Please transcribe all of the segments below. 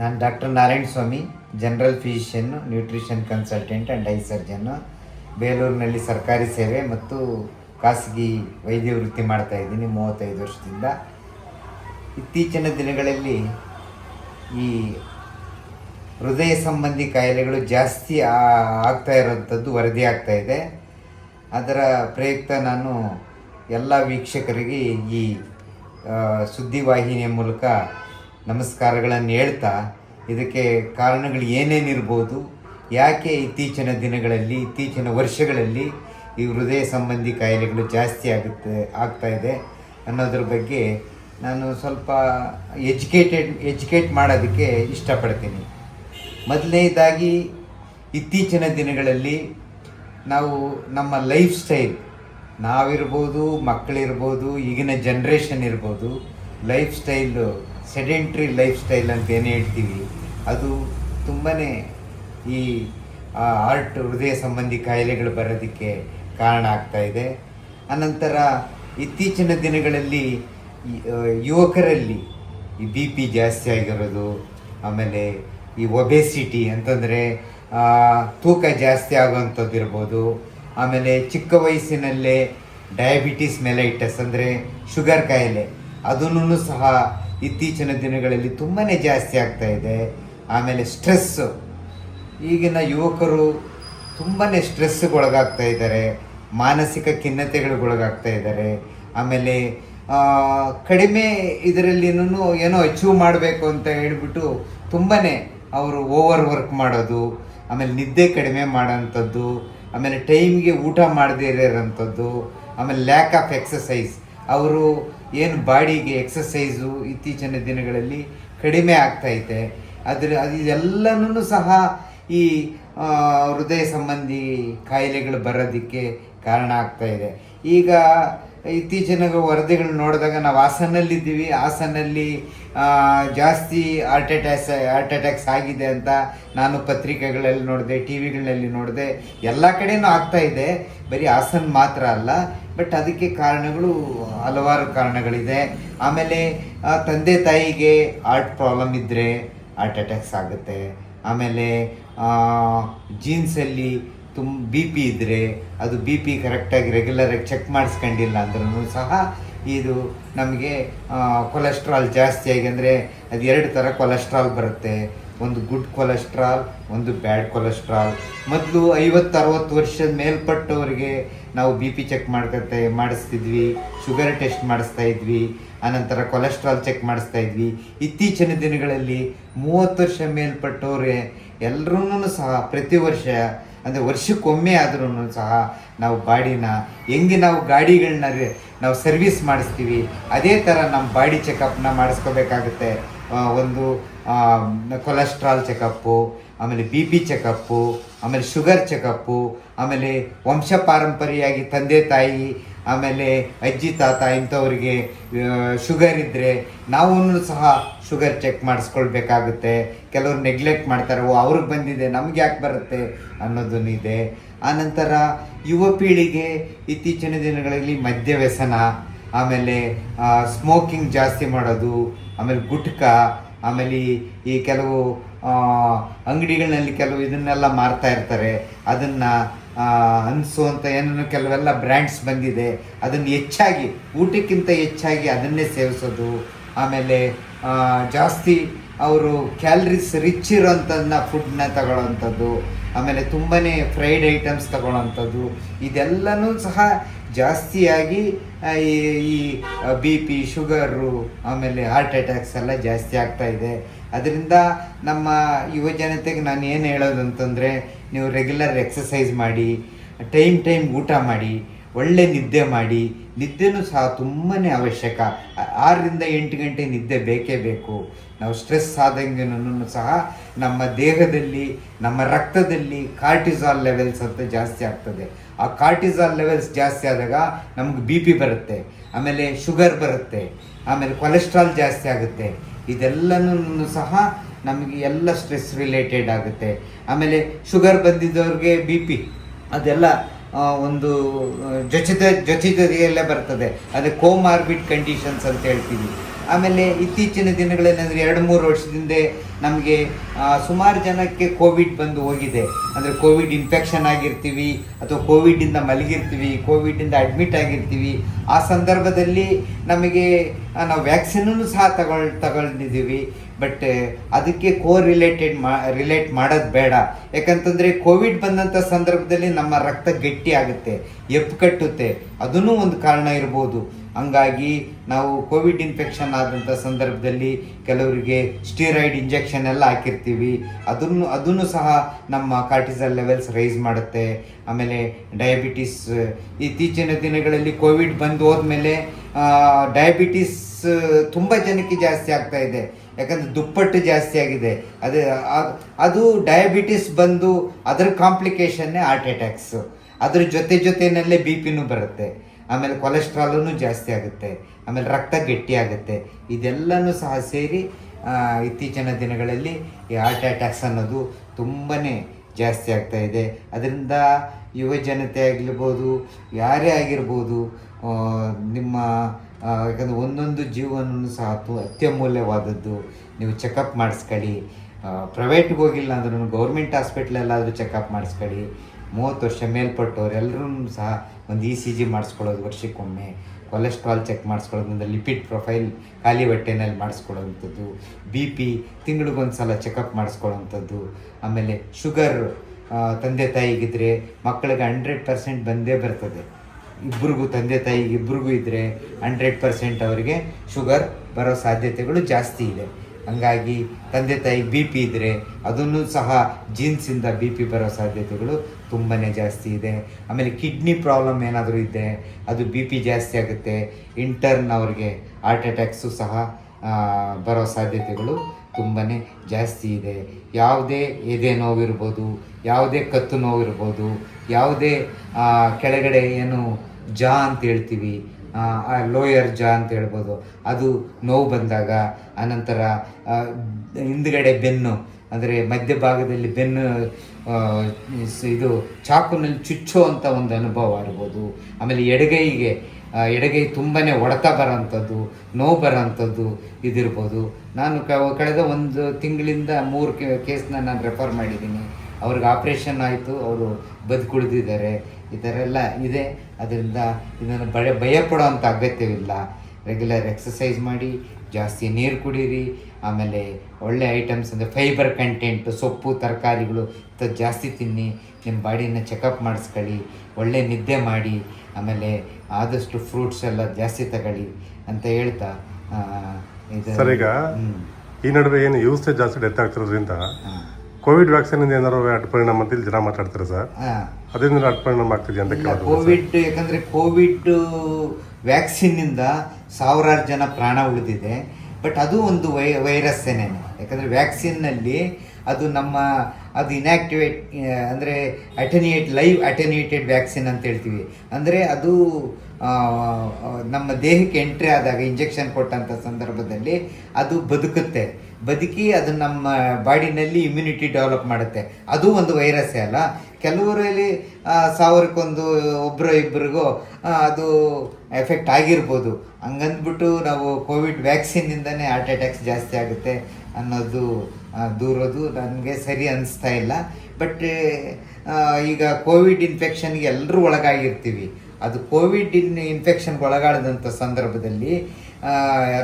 ನಾನು doctor Narayana Swamy general physician nutrition consultant and eye surgeon ಬೇಲೂರಿನಲ್ಲಿ ಸರ್ಕಾರಿ ಸೇವೆ ಮತ್ತು ಖಾಸಗಿ ವೈದ್ಯ ವೃತ್ತಿ ಮಾಡ್ತಾ ಇದ್ದೀನಿ ಮೂವತ್ತೈದು ವರ್ಷದಿಂದ. ಇತ್ತೀಚಿನ ದಿನಗಳಲ್ಲಿ ಈ ಹೃದಯ ಸಂಬಂಧಿ ಕಾಯಿಲೆಗಳು ಜಾಸ್ತಿ ಆಗ್ತಾ ಇರೋಂಥದ್ದು ವರದಿ ಆಗ್ತಾ ಇದೆ. ಅದರ ಪ್ರಯುಕ್ತ ನಾನು ಎಲ್ಲ ವೀಕ್ಷಕರಿಗೆ ಈ ಸುದ್ದಿವಾಹಿನಿಯ ಮೂಲಕ ನಮಸ್ಕಾರಗಳನ್ನು ಹೇಳ್ತಾ ಇದಕ್ಕೆ ಕಾರಣಗಳು ಏನೇನಿರ್ಬೋದು ಯಾಕೆ ಇತ್ತೀಚಿನ ದಿನಗಳಲ್ಲಿ, ಇತ್ತೀಚಿನ ವರ್ಷಗಳಲ್ಲಿ ಈ ಹೃದಯ ಸಂಬಂಧಿ ಕಾಯಿಲೆಗಳು ಜಾಸ್ತಿ ಆಗುತ್ತೆ, ಆಗ್ತಾ ಇದೆ ಅನ್ನೋದ್ರ ಬಗ್ಗೆ ನಾನು ಸ್ವಲ್ಪ ಎಜುಕೇಟೆಡ್, ಎಜುಕೇಟ್ ಮಾಡೋದಕ್ಕೆ ಇಷ್ಟಪಡ್ತೀನಿ. ಮೊದಲನೇದಾಗಿ, ಇತ್ತೀಚಿನ ದಿನಗಳಲ್ಲಿ ನಾವು ನಮ್ಮ ಲೈಫ್ ಸ್ಟೈಲ್, ನಾವಿರ್ಬೋದು, ಮಕ್ಕಳಿರ್ಬೋದು, ಈಗಿನ ಜನ್ರೇಷನ್ ಇರ್ಬೋದು, life style sedentary life style ಅಂತ ಏನು ಹೇಳ್ತೀವಿ, ಅದು ತುಂಬಾ ಈ ಆರ್ಟ್ ಹೃದಯ ಸಂಬಂಧಿ ಕಾಯಿಲೆಗಳು ಬರೋದಕ್ಕೆ ಕಾರಣ ಆಗ್ತಾ ಇದೆ. ಅನಂತರ ಇತ್ತೀಚಿನ ದಿನಗಳಲ್ಲಿ ಯುವಕರಲ್ಲಿ ಈ ಬಿ ಪಿ ಜಾಸ್ತಿ ಆಗಿರೋದು, ಆಮೇಲೆ ಈ ಒಬೆಸಿಟಿ ಅಂತಂದರೆ ತೂಕ ಜಾಸ್ತಿ ಆಗುವಂಥದ್ದು ಇರ್ಬೋದು. ಆಮೇಲೆ ಚಿಕ್ಕ ವಯಸ್ಸಿನಲ್ಲೇ ಡಯಾಬಿಟಿಸ್ ಮೆಲೈಟಸ್ ಅಂದರೆ ಶುಗರ್ ಕಾಯಿಲೆ, ಅದನ್ನು ಸಹ ಇತ್ತೀಚಿನ ದಿನಗಳಲ್ಲಿ ತುಂಬಾ ಜಾಸ್ತಿ ಆಗ್ತಾ ಇದೆ. ಆಮೇಲೆ ಸ್ಟ್ರೆಸ್ಸು. ಈಗಿನ ಯುವಕರು ತುಂಬಾ ಸ್ಟ್ರೆಸ್ಗೆ ಒಳಗಾಗ್ತಾ ಇದ್ದಾರೆ. ಮಾನಸಿಕ ಖಿನ್ನತೆಗಳಿಗೊಳಗಾಗ್ತಾ ಇದ್ದಾರೆ. ಆಮೇಲೆ ಕಡಿಮೆ ಇದರಲ್ಲಿನೂ ಏನೋ ಅಚೀವ್ ಮಾಡಬೇಕು ಅಂತ ಹೇಳಿಬಿಟ್ಟು ತುಂಬಾ ಅವರು ಓವರ್ ವರ್ಕ್ ಮಾಡೋದು, ಆಮೇಲೆ ನಿದ್ದೆ ಕಡಿಮೆ ಮಾಡೋಂಥದ್ದು, ಆಮೇಲೆ ಟೈಮ್ಗೆ ಊಟ ಮಾಡದೇ ಇರೋಂಥದ್ದು, ಆಮೇಲೆ ಲ್ಯಾಕ್ ಆಫ್ ಎಕ್ಸಸೈಸ್ ಅವರು ಏನು ಬಾಡಿಗೆ ಎಕ್ಸಸೈಸು ಇತ್ತೀಚಿನ ದಿನಗಳಲ್ಲಿ ಕಡಿಮೆ ಆಗ್ತೈತೆ ಅದರ ಅದು ಇದೆಲ್ಲನೂ ಸಹ ಈ ಹೃದಯ ಸಂಬಂಧಿ ಕಾಯಿಲೆಗಳು ಬರೋದಕ್ಕೆ ಕಾರಣ ಆಗ್ತಾ ಇದೆ. ಈಗ ಇತ್ತೀಚಿನ ವರದಿಗಳನ್ನ ನೋಡಿದಾಗ ನಾವು ಹಾಸನಲ್ಲಿದ್ದೀವಿ. ಹಾಸನಲ್ಲಿ ಜಾಸ್ತಿ ಹಾರ್ಟ್ ಅಟ್ಯಾಕ್ಸ್ ಹಾರ್ಟ್ ಅಟ್ಯಾಕ್ಸ್ ಆಗಿದೆ ಅಂತ ನಾನು ಪತ್ರಿಕೆಗಳಲ್ಲಿ ನೋಡಿದೆ ಟಿ ವಿಗಳಲ್ಲಿ ನೋಡಿದೆ. ಎಲ್ಲ ಕಡೆಯೂ ಆಗ್ತಾ ಇದೆ. ಬರೀ ಹಾಸನ ಮಾತ್ರ ಅಲ್ಲ, ಬಟ್ ಅದಕ್ಕೆ ಕಾರಣಗಳು ಹಲವಾರು ಕಾರಣಗಳಿದೆ. ಆಮೇಲೆ ತಂದೆ ತಾಯಿಗೆ ಹಾರ್ಟ್ ಪ್ರಾಬ್ಲಮ್ ಇದ್ದರೆ ಹಾರ್ಟ್ ಅಟ್ಯಾಕ್ಸ್ ಆಗುತ್ತೆ. ಆಮೇಲೆ ಜೀನ್ಸಲ್ಲಿ ತುಂಬ ಬಿ ಪಿ ಇದ್ದರೆ ಅದು ಬಿ ಪಿ ಕರೆಕ್ಟಾಗಿ ರೆಗ್ಯುಲರಾಗಿ ಚೆಕ್ ಮಾಡಿಸ್ಕೊಂಡಿಲ್ಲ ಅಂದ್ರೂ ಸಹ ಇದು ನಮಗೆ ಕೊಲೆಸ್ಟ್ರಾಲ್ ಜಾಸ್ತಿ ಆಗಿ ಅಂದರೆ ಅದು ಎರಡು ಥರ ಕೊಲೆಸ್ಟ್ರಾಲ್ ಬರುತ್ತೆ. ಒಂದು ಗುಡ್ ಕೊಲೆಸ್ಟ್ರಾಲ್ ಒಂದು ಬ್ಯಾಡ್ ಕೊಲೆಸ್ಟ್ರಾಲ್ ಮೊದಲು ಐವತ್ತು, ಅರವತ್ತು ವರ್ಷದ ಮೇಲ್ಪಟ್ಟವರಿಗೆ ನಾವು ಬಿ ಪಿ ಚೆಕ್ ಮಾಡ್ಕೊತ ಮಾಡಿಸ್ತಿದ್ವಿ ಶುಗರ್ ಟೆಸ್ಟ್ ಮಾಡಿಸ್ತಾ ಇದ್ವಿ, ಆನಂತರ ಕೊಲೆಸ್ಟ್ರಾಲ್ ಚೆಕ್ ಮಾಡಿಸ್ತಾ ಇದ್ವಿ. ಇತ್ತೀಚಿನ ದಿನಗಳಲ್ಲಿ ಮೂವತ್ತು ವರ್ಷ ಮೇಲ್ಪಟ್ಟವ್ರೆ ಎಲ್ಲರೂ ಸಹ ಪ್ರತಿ ವರ್ಷ ಅಂದರೆ ವರ್ಷಕ್ಕೊಮ್ಮೆ ಆದ್ರೂ ಸಹ ನಾವು ಬಾಡಿನ, ಹೆಂಗೆ ನಾವು ಗಾಡಿಗಳನ್ನ ನಾವು ಸರ್ವಿಸ್ ಮಾಡಿಸ್ತೀವಿ, ಅದೇ ಥರ ನಮ್ಮ ಬಾಡಿ ಚೆಕಪ್ನ ಮಾಡಿಸ್ಕೋಬೇಕಾಗುತ್ತೆ. ಒಂದು ಕೊಲೆಸ್ಟ್ರಾಲ್ ಚೆಕಪ್ಪು ಆಮೇಲೆ ಬಿ ಪಿ ಚೆಕಪ್ಪು ಆಮೇಲೆ ಶುಗರ್ ಚೆಕಪ್ಪು ಆಮೇಲೆ ವಂಶ ಪಾರಂಪರ್ಯವಾಗಿ ತಂದೆ ತಾಯಿ, ಆಮೇಲೆ ಅಜ್ಜಿ ತಾತ ಇಂಥವ್ರಿಗೆ ಶುಗರ್ ಇದ್ದರೆ ನಾವೂ ಸಹ ಶುಗರ್ ಚೆಕ್ ಮಾಡಿಸ್ಕೊಳ್ಬೇಕಾಗುತ್ತೆ. ಕೆಲವರು ನೆಗ್ಲೆಕ್ಟ್ ಮಾಡ್ತಾರೆ, ಓ, ಅವ್ರಿಗೆ ಬಂದಿದೆ, ನಮ್ಗೆ ಯಾಕೆ ಬರುತ್ತೆ ಅನ್ನೋದನ್ನು ಇದೆ. ಆನಂತರ ಯುವ ಪೀಳಿಗೆ ಇತ್ತೀಚಿನ ದಿನಗಳಲ್ಲಿ ಮದ್ಯ ವ್ಯಸನ, ಆಮೇಲೆ ಸ್ಮೋಕಿಂಗ್ ಜಾಸ್ತಿ ಮಾಡೋದು, ಆಮೇಲೆ ಗುಟ್ಕಾ, ಆಮೇಲೆ ಈ- ಕೆಲವು ಅಂಗಡಿಗಳಲ್ಲಿ ಕೆಲವು ಇದನ್ನೆಲ್ಲ ಮಾರ್ತಾ ಇರ್ತಾರೆ. ಅದನ್ನು ಅನಿಸುವಂಥ ಏನೇನು ಕೆಲವೆಲ್ಲ ಬ್ರ್ಯಾಂಡ್ಸ್ ಬಂದಿದೆ. ಅದನ್ನು ಹೆಚ್ಚಾಗಿ, ಊಟಕ್ಕಿಂತ ಹೆಚ್ಚಾಗಿ ಅದನ್ನೇ ಸೇವಿಸೋದು. ಆಮೇಲೆ ಜಾಸ್ತಿ ಅವರು ಕ್ಯಾಲ್ರೀಸ್ ರಿಚ್ ಇರೋಂಥದ್ದನ್ನ ಫುಡ್ನ ತಗೊಳ್ಳೋವಂಥದ್ದು ಆಮೇಲೆ ತುಂಬಾ ಫ್ರೈಡ್ ಐಟಮ್ಸ್ ತಗೊಳ್ಳೋವಂಥದ್ದು ಇದೆಲ್ಲನೂ ಸಹ ಜಾಸ್ತಿಯಾಗಿ ಈ ಈ ಬಿ ಪಿ ಶುಗರು ಆಮೇಲೆ ಹಾರ್ಟ್ ಅಟ್ಯಾಕ್ಸ್ ಎಲ್ಲ ಜಾಸ್ತಿ ಆಗ್ತಾ ಇದೆ. ಅದರಿಂದ ನಮ್ಮ ಯುವ ಜನತೆಗೆ ನಾನು ಏನು ಹೇಳೋದು ಅಂತಂದರೆ, ನೀವು ರೆಗ್ಯುಲರ್ ಎಕ್ಸಸೈಸ್ ಮಾಡಿ ಟೈಮ್ ಟೈಮ್ ಊಟ ಮಾಡಿ, ಒಳ್ಳೆ ನಿದ್ದೆ ಮಾಡಿ, ನಿದ್ದೆನೂ ಸಹ ತುಂಬಾ ಅವಶ್ಯಕ. ಆರರಿಂದ ಎಂಟು ಗಂಟೆ ನಿದ್ದೆ ಬೇಕೇ ಬೇಕು. ನಾವು ಸ್ಟ್ರೆಸ್ ಆದಂಗೆನೂ ಸಹ ನಮ್ಮ ದೇಹದಲ್ಲಿ, ನಮ್ಮ ರಕ್ತದಲ್ಲಿ ಕಾರ್ಟಿಸಾಲ್ ಲೆವೆಲ್ಸ್ ಅಂತ ಜಾಸ್ತಿ ಆಗ್ತದೆ. ಆ ಕಾರ್ಟಿಸಾಲ್ ಲೆವೆಲ್ಸ್ ಜಾಸ್ತಿ ಆದಾಗ ನಮ್ಗೆ ಬಿ ಪಿ ಬರುತ್ತೆ, ಆಮೇಲೆ ಶುಗರ್ ಬರುತ್ತೆ, ಆಮೇಲೆ ಕೊಲೆಸ್ಟ್ರಾಲ್ ಜಾಸ್ತಿ ಆಗುತ್ತೆ. ಇದೆಲ್ಲನೂ ಸಹ ನಮಗೆ ಎಲ್ಲ ಸ್ಟ್ರೆಸ್ ರಿಲೇಟೆಡ್ ಆಗುತ್ತೆ. ಆಮೇಲೆ ಶುಗರ್ ಬಂದಿದ್ದವ್ರಿಗೆ ಬಿ ಪಿ ಅದೆಲ್ಲ ಒಂದು ಜೊಚಿತ ಜೊತೆಯಲ್ಲೇ ಬರ್ತದೆ. ಅದೇ ಕೋಮಾರ್ಬಿಟ್ ಕಂಡೀಷನ್ಸ್ ಅಂತ ಹೇಳ್ತೀವಿ. ಆಮೇಲೆ ಇತ್ತೀಚಿನ ದಿನಗಳಲ್ಲಿ ಅಂದರೆ ಎರಡು ಮೂರು ವರ್ಷದಿಂದ ನಮಗೆ ಸುಮಾರು ಜನಕ್ಕೆ ಕೋವಿಡ್ ಬಂದು ಹೋಗಿದೆ. ಅಂದರೆ ಕೋವಿಡ್ ಇನ್ಫೆಕ್ಷನ್ ಆಗಿರ್ತೀವಿ, ಅಥವಾ ಕೋವಿಡಿಂದ ಮಲಗಿರ್ತೀವಿ ಕೋವಿಡಿಂದ ಅಡ್ಮಿಟ್ ಆಗಿರ್ತೀವಿ. ಆ ಸಂದರ್ಭದಲ್ಲಿ ನಮಗೆ ನಾವು ವ್ಯಾಕ್ಸಿನೂ ಸಹ ತಗೊಳ್ ತಗೊಂಡಿದ್ದೀವಿ ಬಟ್, ಅದಕ್ಕೆ ಕೋ ರಿಲೇಟೆಡ್ ಮಾ, ರಿಲೇಟ್ ಮಾಡೋದು ಬೇಡ. ಯಾಕಂತಂದರೆ ಕೋವಿಡ್ ಬಂದಂಥ ಸಂದರ್ಭದಲ್ಲಿ ನಮ್ಮ ರಕ್ತ ಗಟ್ಟಿ ಆಗುತ್ತೆ ಎಪ್ಪು ಕಟ್ಟುತ್ತೆ. ಅದೂ ಒಂದು ಕಾರಣ ಇರ್ಬೋದು. ಹಂಗಾಗಿ ನಾವು ಕೋವಿಡ್ ಇನ್ಫೆಕ್ಷನ್ ಆದಂಥ ಸಂದರ್ಭದಲ್ಲಿ ಕೆಲವರಿಗೆ ಸ್ಟೀರಾಯ್ಡ್ ಇಂಜೆಕ್ಷನ್ ಎಲ್ಲ ಹಾಕಿರ್ತೀವಿ. ಅದನ್ನು ಅದನ್ನು ಸಹ ನಮ್ಮ ಕಾರ್ಟಿಸಲ್ ಲೆವೆಲ್ಸ್ ರೈಸ್ ಮಾಡುತ್ತೆ. ಆಮೇಲೆ ಡಯಾಬಿಟಿಸ್, ಇತ್ತೀಚಿನ ದಿನಗಳಲ್ಲಿ ಕೋವಿಡ್ ಬಂದು ಹೋದ್ಮೇಲೆ ಡಯಾಬಿಟಿಸ್ ತುಂಬ ಜನಕ್ಕೆ ಜಾಸ್ತಿ ಆಗ್ತಾ ಇದೆ. ಯಾಕಂದರೆ ದುಪ್ಪಟ್ಟು ಜಾಸ್ತಿ ಆಗಿದೆ. ಅದು ಅದು ಡಯಾಬಿಟಿಸ್ ಬಂದು ಅದರ ಕಾಂಪ್ಲಿಕೇಶನ್ನೇ ಹಾರ್ಟ್ ಅಟ್ಯಾಕ್ಸು. ಅದ್ರ ಜೊತೆ ಜೊತೆಯಲ್ಲೇ ಬಿ ಪಿನೂ ಬರುತ್ತೆ. ಆಮೇಲೆ ಕೊಲೆಸ್ಟ್ರಾಲೂ ಜಾಸ್ತಿ ಆಗುತ್ತೆ, ಆಮೇಲೆ ರಕ್ತ ಗಟ್ಟಿ ಆಗುತ್ತೆ. ಇದೆಲ್ಲನೂ ಸಹ ಸೇರಿ ಇತ್ತೀಚಿನ ದಿನಗಳಲ್ಲಿ ಈ ಹಾರ್ಟ್ ಅಟ್ಯಾಕ್ಸ್ ಅನ್ನೋದು ತುಂಬಾ ಜಾಸ್ತಿ ಆಗ್ತಾ ಇದೆ. ಅದರಿಂದ ಯುವ ಜನತೆ ಆಗಿರ್ಬೋದು, ಯಾರೇ ಆಗಿರ್ಬೋದು ನಿಮ್ಮ ಯಾಕಂದರೆ ಒಂದೊಂದು ಜೀವನೂ ಸಹ ಅತ್ಯಮೂಲ್ಯವಾದದ್ದು. ನೀವು ಚೆಕಪ್ ಮಾಡಿಸ್ಕೊಳ್ಳಿ ಪ್ರೈವೇಟ್ಗೆ ಹೋಗಿಲ್ಲ ಅಂದ್ರೂ, ಗೌರ್ಮೆಂಟ್ ಹಾಸ್ಪಿಟ್ಲಲ್ಲಾದರೂ ಚೆಕಪ್ ಮಾಡಿಸ್ಕೊಳ್ಳಿ ಮೂವತ್ತು ವರ್ಷ ಮೇಲ್ಪಟ್ಟವ್ರು ಎಲ್ಲರೂ ಸಹ ಒಂದು ಇ ಸಿ ಜಿ ಮಾಡಿಸ್ಕೊಳ್ಳೋದು ವರ್ಷಕ್ಕೊಮ್ಮೆ ಕೊಲೆಸ್ಟ್ರಾಲ್ ಚೆಕ್ ಮಾಡಿಸ್ಕೊಳ್ಳೋದ್ರಿಂದ ಲಿಪಿಡ್ ಪ್ರೊಫೈಲ್ ಖಾಲಿ ಹೊಟ್ಟೆನಲ್ಲಿ ಮಾಡಿಸ್ಕೊಳ್ಳೋವಂಥದ್ದು ಬಿ ಪಿ ತಿಂಗಳಿಗೊಂದು ಸಲ ಚೆಕಪ್ ಮಾಡಿಸ್ಕೊಳ್ಳೋವಂಥದ್ದು, ಆಮೇಲೆ ಶುಗರ್ ತಂದೆ ತಾಯಿಗಿದ್ರೆ ಮಕ್ಕಳಿಗೆ ಹಂಡ್ರೆಡ್ ಪರ್ಸೆಂಟ್ ಬಂದೇ ಬರ್ತದೆ. ಇಬ್ಬರಿಗೂ ತಂದೆ ತಾಯಿಗೆ ಇಬ್ಬರಿಗೂ ಇದ್ದರೆ ಹಂಡ್ರೆಡ್ ಪರ್ಸೆಂಟ್ ಅವರಿಗೆ ಶುಗರ್ ಬರೋ ಸಾಧ್ಯತೆಗಳು ಜಾಸ್ತಿ ಇದೆ. ಹಂಗಾಗಿ ತಂದೆ ತಾಯಿ ಬಿ ಪಿ ಇದ್ದರೆ ಅದನ್ನು ಸಹ ಜೀನ್ಸಿಂದ ಬಿ ಪಿ ಬರೋ ಸಾಧ್ಯತೆಗಳು ತುಂಬಾ ಜಾಸ್ತಿ ಇದೆ. ಆಮೇಲೆ ಕಿಡ್ನಿ ಪ್ರಾಬ್ಲಮ್ ಏನಾದರೂ ಇದ್ದರೆ ಅದು ಬಿ ಪಿ ಜಾಸ್ತಿ ಆಗುತ್ತೆ. ಇಂಟರ್ನ್ ಅವ್ರಿಗೆ ಹಾರ್ಟ್ ಅಟ್ಯಾಕ್ಸು ಸಹ ಬರೋ ಸಾಧ್ಯತೆಗಳು ತುಂಬಾ ಜಾಸ್ತಿ ಇದೆ. ಯಾವುದೇ ಎದೆ ನೋವಿರ್ಬೋದು, ಯಾವುದೇ ಕತ್ತು ನೋವಿರ್ಬೋದು, ಯಾವುದೇ ಕೆಳಗಡೆ ಏನು ಜಾ ಅಂತ ಹೇಳ್ತೀವಿ ಲೋಯರ್ ಜಾ ಅಂತ ಹೇಳ್ಬೋದು. ಅದು ನೋವು ಬಂದಾಗ ಆನಂತರ ಆ, ಹಿಂದ್ಗಡೆ ಬೆನ್ನು ಅಂದರೆ ಮಧ್ಯಭಾಗದಲ್ಲಿ ಬೆನ್ನು ಇದು ಚಾಕುನಲ್ಲಿ ಚುಚ್ಚೋ ಅಂತ ಒಂದು ಅನುಭವ ಇರ್ಬೋದು ಆಮೇಲೆ ಎಡಗೈಗೆ ಎಡಗೈ ತುಂಬಾ ಬರೋ ಬರೋಂಥದ್ದು ನೋವು ಬರೋಂಥದ್ದು ಇದಿರ್ಬೋದು. ನಾನು ಕಳೆದ ಒಂದು ತಿಂಗಳಿಂದ ಮೂರು ಕೇಸನ್ನ ನಾನು ರೆಫರ್ ಮಾಡಿದ್ದೀನಿ. ಅವ್ರಿಗೆ ಆಪ್ರೇಷನ್ ಆಯಿತು ಅವರು ಬದುಕುಳಿದಿದ್ದಾರೆ ಈ ಥರ ಎಲ್ಲ ಇದೆ. ಅದರಿಂದ ಇದನ್ನು ಭಯ ಭಯಪಡೋ ಅಂಥ ಅಗತ್ಯವಿಲ್ಲ. ರೆಗ್ಯುಲರ್ ಎಕ್ಸಸೈಸ್ ಮಾಡಿ ಜಾಸ್ತಿ ನೀರು ಕುಡೀರಿ ಆಮೇಲೆ ಒಳ್ಳೆ ಐಟಮ್ಸ್ ಅಂದರೆ ಫೈಬರ್ ಕಂಟೆಂಟು ಸೊಪ್ಪು ತರಕಾರಿಗಳು ತ ಜಾಸ್ತಿ ತಿನ್ನಿ ನಿಮ್ಮ ಬಾಡಿನ ಚೆಕಪ್ ಮಾಡಿಸ್ಕೊಳ್ಳಿ ಒಳ್ಳೆ ನಿದ್ದೆ ಮಾಡಿ ಆಮೇಲೆ ಆದಷ್ಟು ಫ್ರೂಟ್ಸ್ ಎಲ್ಲ ಜಾಸ್ತಿ ತಗೊಳ್ಳಿ ಅಂತ ಹೇಳ್ತಾ ಇದು ಈಗ ಈ ನಡುವೆ ಏನು ಯೂಸ್ ಜಾಸ್ತಿ ಡೆತ್ ಆಗ್ತಿರೋದ್ರಿಂದ. ಕೋವಿಡ್ ವ್ಯಾಕ್ಸಿನ್ ಇಂದ ಏನಾದ್ರು ಅಡ್ಡ ಪರಿಣಾಮ ಅಂತ ಇಲ್ಲಿ ಜನ ಮಾತಾಡ್ತಾರೆ ಸರ್. ಹಾ. ಅದರಿಂದ ಅಡ್ಡ ಪರಿಣಾಮ ಆಗ್ತಿದೆ ಅಂತ ಕೇಳಿ ಕೇಳಿದ್ರು ಕೋವಿಡ್ ಯಾಕಂದ್ರೆ ಕೋವಿಡ್ ವ್ಯಾಕ್ಸಿನ್ನಿಂದ ಸಾವಿರಾರು ಜನ ಪ್ರಾಣ ಉಳಿದಿದೆ. ಬಟ್ ಅದು ಒಂದು ವೈ ವೈರಸ್ ಏನೇನೆ. ಯಾಕಂದರೆ ವ್ಯಾಕ್ಸಿನ್ನಲ್ಲಿ ಅದು ನಮ್ಮ ಅದು ಇನ್ಯಾಕ್ಟಿವೇಟ್ ಅಂದರೆ ಅಟೆನಿಯೇಟ್ ಲೈವ್ ಅಟೆನಿಯೇಟೆಡ್ ವ್ಯಾಕ್ಸಿನ್ ಅಂತ ಹೇಳ್ತೀವಿ. ಅಂದರೆ ಅದು ನಮ್ಮ ದೇಹಕ್ಕೆ ಎಂಟ್ರಿ ಆದಾಗ ಇಂಜೆಕ್ಷನ್ ಕೊಟ್ಟಂಥ ಸಂದರ್ಭದಲ್ಲಿ ಅದು ಬದುಕುತ್ತೆ. ಬದುಕಿ ಅದು ನಮ್ಮ ಬಾಡಿನಲ್ಲಿ ಇಮ್ಯುನಿಟಿ ಡೆವಲಪ್ ಮಾಡುತ್ತೆ. ಅದು ಒಂದು ವೈರಸ್ಸೇ ಅಲ್ಲ. ಕೆಲವರಲ್ಲಿ ಸಾವಿರಕ್ಕೊಂದು ಒಬ್ಬರು ಇಬ್ಬರಿಗೂ ಅದು ಎಫೆಕ್ಟ್ ಆಗಿರ್ಬೋದು. ಹಂಗಂದ್ಬಿಟ್ಟು ನಾವು ಕೋವಿಡ್ ವ್ಯಾಕ್ಸಿನ್ನಿಂದನೇ ಹಾರ್ಟ್ ಅಟ್ಯಾಕ್ಸ್ ಜಾಸ್ತಿ ಆಗುತ್ತೆ ಅನ್ನೋದು ದೂರೋದು ನನಗೆ ಸರಿ ಅನಿಸ್ತಾ ಇಲ್ಲ. ಬಟ್ ಈಗ ಕೋವಿಡ್ ಇನ್ಫೆಕ್ಷನ್ಗೆ ಎಲ್ಲರೂ ಒಳಗಾಗಿರ್ತೀವಿ. ಅದು ಕೋವಿಡ್ ಇನ್ ಇನ್ಫೆಕ್ಷನ್ಗೆ ಸಂದರ್ಭದಲ್ಲಿ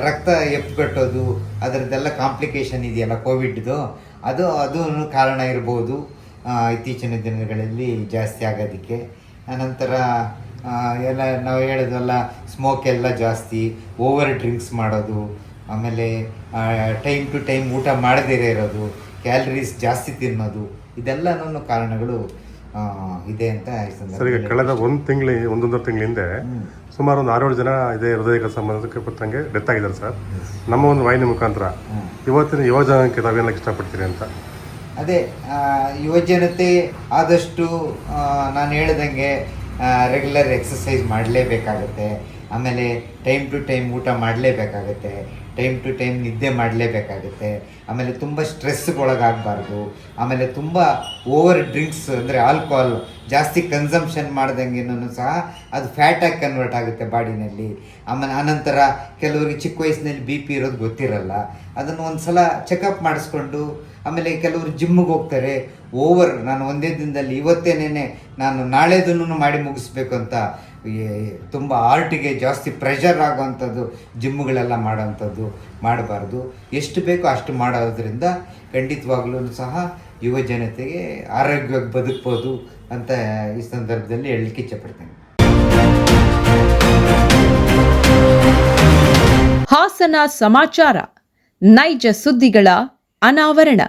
ರಕ್ತ ಎಪ್ಪುಗಟ್ಟೋದು ಅದರದ್ದೆಲ್ಲ ಕಾಂಪ್ಲಿಕೇಶನ್ ಇದೆಯಲ್ಲ ಕೋವಿಡ್ದು ಅದು ಅದು ಕಾರಣ ಇರ್ಬೋದು. ಇತ್ತೀಚಿನ ದಿನಗಳಲ್ಲಿ ಜಾಸ್ತಿ ಆಗೋದಕ್ಕೆ. ಆನಂತರ ಆ, ಎಲ್ಲ ನಾವು ಹೇಳೋದಲ್ಲ ಸ್ಮೋಕ್ ಎಲ್ಲ ಜಾಸ್ತಿ ಓವರ್ ಡ್ರಿಂಕ್ಸ್ ಮಾಡೋದು ಆಮೇಲೆ ಟೈಮ್ ಟು ಟೈಮ್ ಊಟ ಮಾಡದೇ ಇರೋದು ಕ್ಯಾಲರೀಸ್ ಜಾಸ್ತಿ ತಿನ್ನೋದು ಇದೆಲ್ಲನೂ ಕಾರಣಗಳು ಇದೆ ಅಂತ ಸರ್ ಈಗ ಕಳೆದ ಒಂದು ತಿಂಗಳ ಒಂದೊಂದರ ತಿಂಗಳ ಹಿಂದೆ ಸುಮಾರು ಒಂದು ಆರೇಳು ಜನ ಇದೇ ಹೃದಯ ಸಂಬಂಧಕ್ಕೆ ಪಟ್ಟಂಗೆ ಡೆತ್ ಆಗಿದ್ದಾರೆ ಸರ್. ನಮ್ಮ ಒಂದು ವಾಹಿನಿ ಮುಖಾಂತರ. ಇವತ್ತಿನ ಯುವ ಜನಕ್ಕೆ ತಾವೇನಕ್ಕೆ ಇಷ್ಟಪಡ್ತೀರಿ ಅಂತ? ಅದೇ ಯುವಜನತೆ ಆದಷ್ಟು ನಾನು ಹೇಳ್ದಂಗೆ ರೆಗ್ಯುಲರ್ ಎಕ್ಸಸೈಸ್ ಮಾಡಲೇಬೇಕಾಗುತ್ತೆ. ಆಮೇಲೆ ಟೈಮ್ ಟು ಟೈಮ್ ಊಟ ಮಾಡಲೇಬೇಕಾಗತ್ತೆ. ಟೈಮ್ ಟು ಟೈಮ್ ನಿದ್ದೆ ಮಾಡಲೇಬೇಕಾಗುತ್ತೆ. ಆಮೇಲೆ ತುಂಬ ಸ್ಟ್ರೆಸ್ಗೆ ಒಳಗಾಗಬಾರ್ದು ಆಮೇಲೆ ತುಂಬ ಓವರ್ ಡ್ರಿಂಕ್ಸ್ ಅಂದರೆ ಆಲ್ಕೋಹಾಲ್ ಜಾಸ್ತಿ ಕನ್ಸಂಪ್ಷನ್ ಮಾಡ್ದಂಗೆನೂ ಸಹ ಅದು ಫ್ಯಾಟಾಗಿ ಕನ್ವರ್ಟ್ ಆಗುತ್ತೆ ಬಾಡಿನಲ್ಲಿ. ಆಮೇಲೆ ಆನಂತರ ಕೆಲವರಿಗೆ ಚಿಕ್ಕ ವಯಸ್ಸಿನಲ್ಲಿ ಬಿ ಪಿ ಇರೋದು ಗೊತ್ತಿರಲ್ಲ. ಅದನ್ನು ಒಂದು ಸಲ ಚೆಕಪ್ ಮಾಡಿಸ್ಕೊಂಡು ಆಮೇಲೆ ಕೆಲವರು ಜಿಮ್ಮಿಗೆ ಹೋಗ್ತಾರೆ. ಓವರ್ ನಾನು ಒಂದೇ ದಿನದಲ್ಲಿ ಇವತ್ತೇನೇ ನಾನು ನಾಳೆದನ್ನು ಮಾಡಿ ಮುಗಿಸ್ಬೇಕು ಅಂತ ತುಂಬ ಆರ್ಟಿಗೆ ಜಾಸ್ತಿ ಪ್ರೆಷರ್ ಆಗುವಂಥದ್ದು, ಜಿಮ್ಗಳೆಲ್ಲ ಮಾಡೋವಂಥದ್ದು ಮಾಡಬಾರ್ದು. ಎಷ್ಟು ಬೇಕೋ ಅಷ್ಟು ಮಾಡೋದ್ರಿಂದ ಖಂಡಿತವಾಗ್ಲೂ ಸಹ ಯುವ ಜನತೆಗೆ ಆರೋಗ್ಯವಾಗಿ ಬದುಕ್ಬೋದು ಅಂತ ಈ ಸಂದರ್ಭದಲ್ಲಿ ಹೇಳಲಿಕ್ಕೆ ಇಚ್ಛಪಡ್ತೇನೆ. ಹಾಸನ ಸಮಾಚಾರ. ನೈಜ ಸುದ್ದಿಗಳ ಅನಾವರಣ.